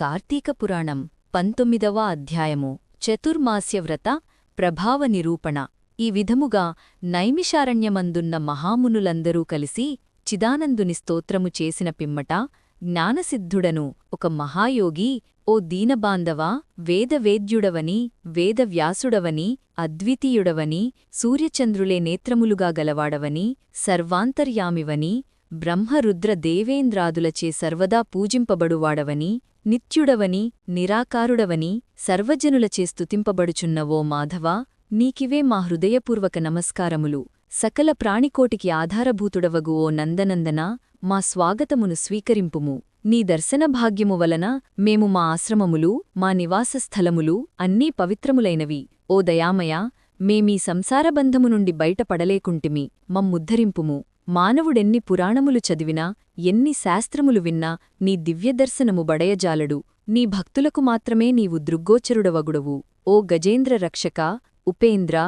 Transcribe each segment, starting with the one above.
కార్తీక పురాణం పంతొమ్మిదవ అధ్యాయము చతుర్మాస్యవ్రత ప్రభావ నిరూపణ. ఈ విధముగా నైమిషారణ్యమందున్న మహామునులందరూ కలిసి చిదానందుని స్తోత్రము చేసిన పిమ్మట జ్ఞానసిద్ధుడను ఒక మహాయోగి ఓ దీనబాంధవా వేదవేద్యుడవని వేదవ్యాసుడవని అద్వితీయుడవని సూర్యచంద్రులే నేత్రములుగా గలవాడవని సర్వాంతర్యామివని బ్రహ్మరుద్ర దేవేంద్రాదులచే సర్వదా పూజింపబడువాడవని నిత్యుడవని నిరాకారుడవని సర్వజనులచే స్తుతింపబడుచున్న ఓ మాధవా నీకివే మా హృదయపూర్వక నమస్కారములు. సకల ప్రాణికోటికి ఆధారభూతుడవగు ఓ నందనందనా మా స్వాగతమును స్వీకరింపుము. నీ దర్శన భాగ్యము వలన మేము మా ఆశ్రమములు మా నివాసస్థలములు అన్నీ పవిత్రములైనవి. ఓ దయామయ మేమీ సంసారబంధము నుండి బయటపడలేకుంటిమి మమ్ముద్ధరింపుము. మానవుడెన్ని పురాణములు చదివినా ఎన్ని శాస్త్రములు విన్నా నీ దివ్యదర్శనము బడయజాలడు. నీ భక్తులకు మాత్రమే నీవు దృగ్గోచరుడవగుడవు. ఓ గజేంద్ర రక్షక ఉపేంద్ర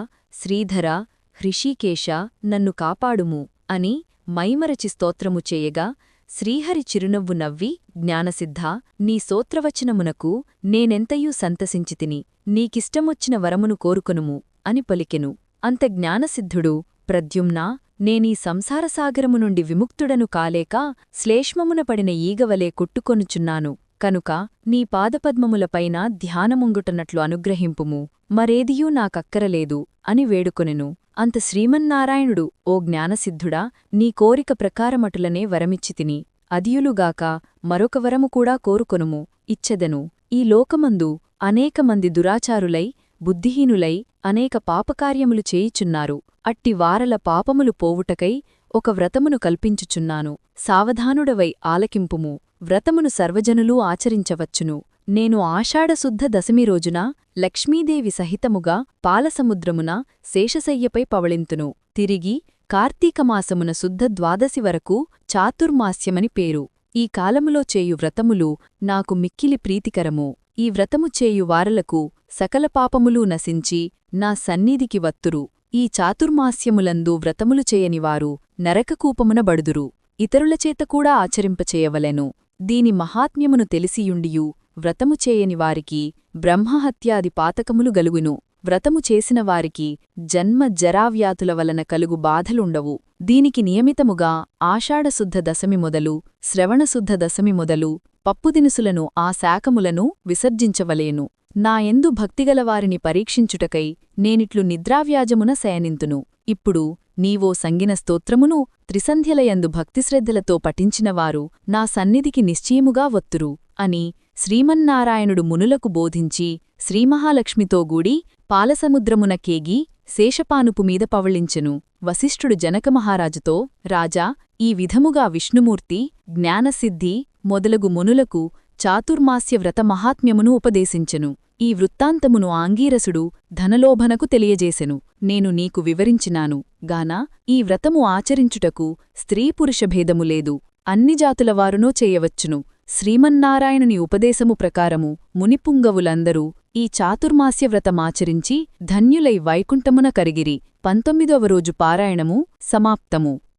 శ్రీధర హృషీకేశ నన్ను కాపాడుము అని మైమరచి స్తోత్రము చేయగా శ్రీహరి చిరునవ్వు నవ్వి జ్ఞానసిద్ధా నీ సోత్రవచనమునకు నేనెంతయూ సంతసించితిని నీకిష్టమొచ్చిన వరమును కోరుకొనుము అని పలికెను. అంత జ్ఞానసిద్ధుడు ప్రద్యుమ్నా నేనీ సంసారసాగరము నుండి విముక్తుడను కాలేక శ్లేష్మమున పడిన ఈగవలే కొట్టుకొనుచున్నాను. కనుక నీ పాదపద్మములపైన ధ్యానముంగుటనట్లు అనుగ్రహింపుము. మరేదియూ నాకక్కరలేదు అని వేడుకొనెను. అంత శ్రీమన్నారాయణుడు ఓ జ్ఞానసిద్ధుడా నీ కోరిక ప్రకారమటులనే వరమిచ్చితిని అదియులుగాక మరొక వరము కూడా కోరుకొనుము. ఇచ్చెదను. ఈ లోకమందు అనేకమంది దురాచారులై బుద్ధిహీనులై అనేక పాపకార్యములు చేయిచున్నారు. అట్టి వారల పాపములు పోవుటకై ఒక వ్రతమును కల్పించుచున్నాను. సావధానుడవై ఆలకింపుము. వ్రతమును సర్వజనులూ ఆచరించవచ్చును. నేను ఆషాఢశుద్ధ దశమి రోజున లక్ష్మీదేవి సహితముగా పాలసముద్రమున శేషశయ్యపై పవళింతును. తిరిగి కార్తీకమాసమున శుద్ధ ద్వాదశి వరకు చాతుర్మాస్యమని పేరు. ఈ కాలములో చేయు వ్రతములు నాకు మిక్కిలి ప్రీతికరము. ఈ వ్రతము చేయు వారలకు సకల పాపములూ నశించి నా సన్నిధికి వత్తురు. ఈ చాతుర్మాస్యములందు వ్రతములు చేయనివారు నరకకూపమున బడుదురు. ఇతరులచేత కూడా ఆచరింపచేయవలెను. దీని మహాత్మ్యమును తెలిసియుండియు వ్రతము చేయనివారికి బ్రహ్మహత్యాది పాతకములు గలుగును. వ్రతము చేసినవారికి జన్మ జరావ్యాతుల వలన కలుగు బాధలుండవు. దీనికి నియమితముగా ఆషాఢశుద్ధ దశమి మొదలు శ్రవణశుద్ధ దశమి మొదలు పప్పుదినుసులను ఆ శాకములను విసర్జించవలేను. నా ఎందు భక్తిగలవారిని పరీక్షించుటకై నేనిట్లు నిద్రావ్యాజమున శయనింతును. ఇప్పుడు నీవో సంగిన స్తోత్రమును త్రిసంధ్యలయందు భక్తిశ్రద్ధలతో పఠించినవారు నా సన్నిధికి నిశ్చయముగా వత్తురు అని శ్రీమన్నారాయణుడు మునులకు బోధించి శ్రీమహాలక్ష్మితో గూడి పాలసముద్రమున కేగి శేషపానుపు మీద పవళించెను. వశిష్ఠుడు జనకమహారాజుతో రాజా ఈ విధముగా విష్ణుమూర్తి జ్ఞానసిద్ధి మొదలగు మునులకు చాతుర్మాస్య వ్రత మహాత్మ్యమును ఉపదేశించెను. ఈ వృత్తాంతమును ఆంగీరసుడు ధనలోభనకు తెలియజేసెను. నేను నీకు వివరించినాను. గాన ఈ వ్రతము ఆచరించుటకు స్త్రీపురుషభేదము లేదు. అన్ని జాతులవారునో చేయవచ్చును. శ్రీమన్నారాయణుని ఉపదేశము ప్రకారము మునిపుంగవులందరూ ఈ చాతుర్మాస్య వ్రతమాచరించి ధన్యులై వైకుంఠమున కరిగిరి. పంతొమ్మిదవ రోజు పారాయణము సమాప్తము.